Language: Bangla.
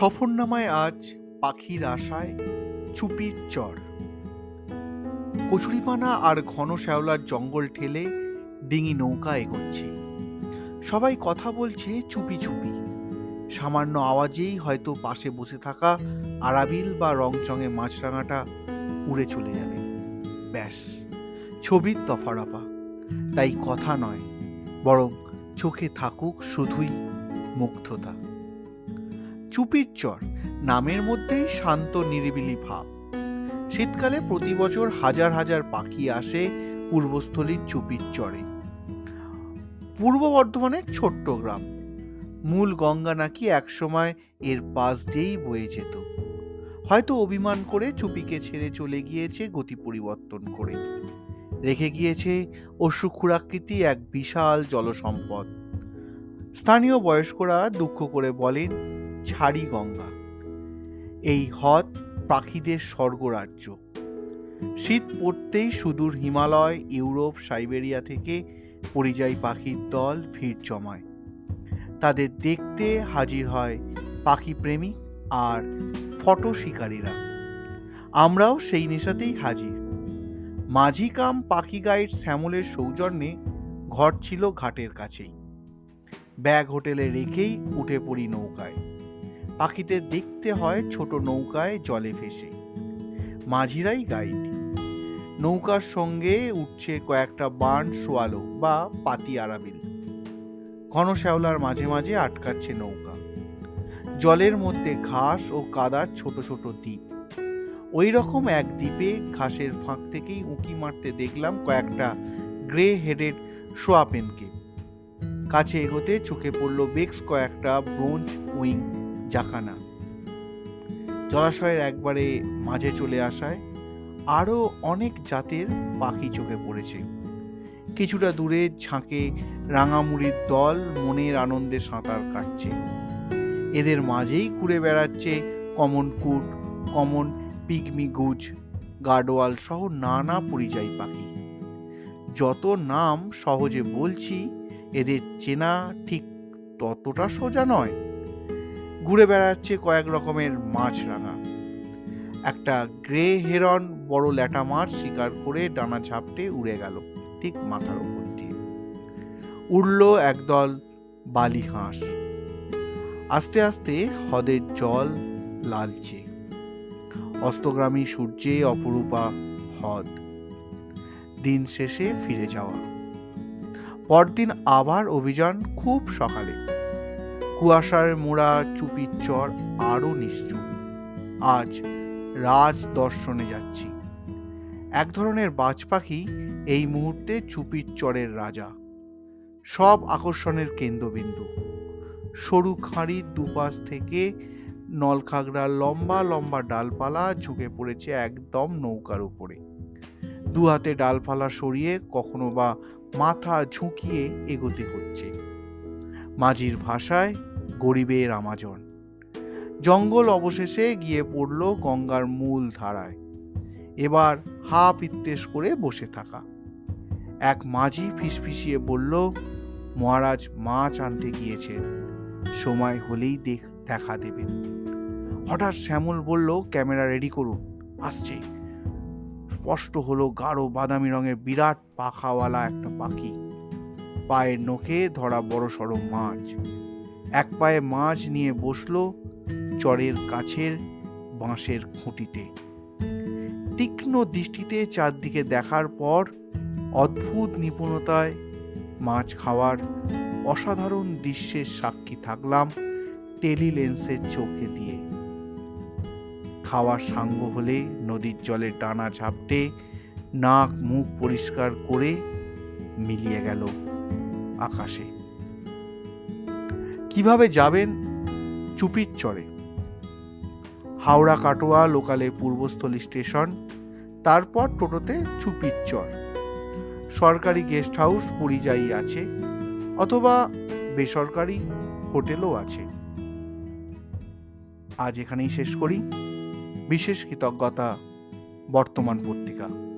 সফরনামায় আজ পাখির আশায় চুপির চর। কচুরিপানা আর ঘন শ্যাওলার জঙ্গল ঠেলে ডিঙি নৌকা এগোচ্ছে। সবাই কথা বলছে চুপি চুপি। সামান্য আওয়াজেই হয়তো পাশে বসে থাকা আরাবিল বা রংচঙে মাছরাঙাটা উড়ে চলে যাবে। ব্যাস, ছবির তফারফা। তাই কথা নয়, বরং চোখে থাকুক শুধুই মুগ্ধতা। চুপির চর, নামের মধ্যেই শান্ত নিরিবিলি ভাব। শীতকালে প্রতি বছর হাজার হাজার পাখি আসে পূর্বস্থলীর চুপির চরে। পূর্ব বর্ধমানের ছোট্ট গ্রাম। মূল গঙ্গা নাকি একসময় এর পাশ দিয়েই বয়ে যেত। হয়তো অভিমান করে চুপিকে ছেড়ে চলে গিয়েছে গতি পরিবর্তন করে। রেখে গিয়েছে অসুখুরাকৃতি এক বিশাল জলসম্পদ। স্থানীয় বয়স্করা দুঃখ করে বলেন ছাড়ি গঙ্গা এই হ্রদ পাখিদের স্বর্গরাজ্য। শীত পড়তেই সুদূর হিমালয়, ইউরোপ, সাইবেরিয়া থেকে পরিযায়ী পাখির দল ভিড় জমায়। তাদের দেখতে হাজির হয় পাখি প্রেমিক আর ফটো শিকারীরা। আমরাও সেই নেশাতেই হাজির। মাঝি কাম পাখি গাইড শ্যামলের সৌজন্যে ঘর ছিল ঘাটের কাছেই। ব্যাগ হোটেলে রেখেই উঠে পড়ি নৌকায়। পাখিদের দেখতে হয় ছোট নৌকায় জলে ভেসে। মাঝিরাই গাইড। নৌকার সঙ্গে উঠছে কয়েকটা বার্ন, সোয়ালো বা পাতি আরাবিল। ঘন শ্যাওলার মাঝে মাঝে আটকাচ্ছে নৌকা। জলের মধ্যে ঘাস ও কাদার ছোট ছোট দ্বীপ। ওই রকম এক দ্বীপে ঘাসের ফাঁক থেকেই উঁকি মারতে দেখলাম কয়েকটা গ্রে হেডেড সোয়াপেনকে। কাছে এগোতে চোখে পড়ল বেক্স কয়েকটা ব্রোঞ্জ উইং। জাকানা। জলাশয়ের একবারে মাঝে চলে আসায় আরও অনেক জাতের পাখি চোখে পড়েছে। কিছুটা দূরে ঝাঁকে রাঙামুড়ির দল মনের আনন্দে সাঁতার কাটছে। এদের মাঝেই ঘুরে বেড়াচ্ছে কমন কুট, কমন পিগমি গুজ গার্ডওয়াল সহ নানা পরিযায়ী পাখি। যত নাম সহজে বলছি, এদের চেনা ঠিক ততটা সোজা নয়। ঘুরে বেড়াচ্ছে কয়েক রকমের মাছ রাঙা একটা গ্রে হেরন বড় ল্যাটা মাছ শিকার করে ডানা ঝাপটে উড়ে গেল ঠিক মাথার উপর দিয়ে। উড়ল একদল বালি হাঁস। আস্তে আস্তে হ্রদের জল লালচে। অস্তগ্রামী সূর্যে অপরূপা হ্রদ। দিন শেষে ফিরে যাওয়া। পরদিন আবার অভিযান খুব সকালে। কুয়াশার মোড়া চুপির চর আরও নিশ্চুপ। আজ রাজ দর্শনে যাচ্ছি। এক ধরনের বাজ পাখি এই মুহূর্তে চুপির চরের রাজা। সব আকর্ষণের কেন্দ্রবিন্দু। সরু খাঁড়ির দুপাশ থেকে নলখাগড়ার লম্বা লম্বা ডালপালা ঝুঁকে পড়েছে একদম নৌকার উপরে। দু হাতে ডালপালা সরিয়ে কখনো বা মাথা ঝুঁকিয়ে এগোতে হচ্ছে। মাঝির ভাষায় গরিবের আমাজন। জঙ্গল অবশেষে গিয়ে পড়ল গঙ্গার মূল ধারায়। এবার হা পিত্তেশ করে বসে থাকা। এক মাঝি ফিসফিসিয়ে বলল, মহারাজ মাছ আনতে গিয়েছেন। সময় হলেই দেখ, দেখা দেবেন। হঠাৎ শ্যামল বলল, ক্যামেরা রেডি করুন। আসছে। স্পষ্ট হলো গাঢ় বাদামি রঙের বিরাট পাখাওয়ালা একটা পাখি। পায়ের নখে ধরা বড় সড়ো মাছ। এক পায়ে মাছ নিয়ে বসল চরের কাছের বাঁশের খুঁটিতে। তীক্ষ্ণ দৃষ্টিতে চারদিকে দেখার পর অদ্ভুত নিপুণতায় মাছ খাওয়ার অসাধারণ দৃশ্যের সাক্ষী থাকলাম টেলি লেন্সের চোখে দিয়ে। খাওয়ার সাঙ্গ হলে নদীর জলে ডানা ঝাপটে নাক মুখ পরিষ্কার করে মিলিয়ে গেল আকাশে। কীভাবে যাবেন? চুপির চরে। হাওড়া কাটোয়া লোকালে পূর্বস্থলী স্টেশন, তারপর টোটোতে চুপির চর। সরকারি গেস্ট হাউস পরিযায়ী আছে, অথবা বেসরকারি হোটেলও আছে। আজ এখানেই শেষ করি। বিশেষ কৃতজ্ঞতা বর্তমান পত্রিকা।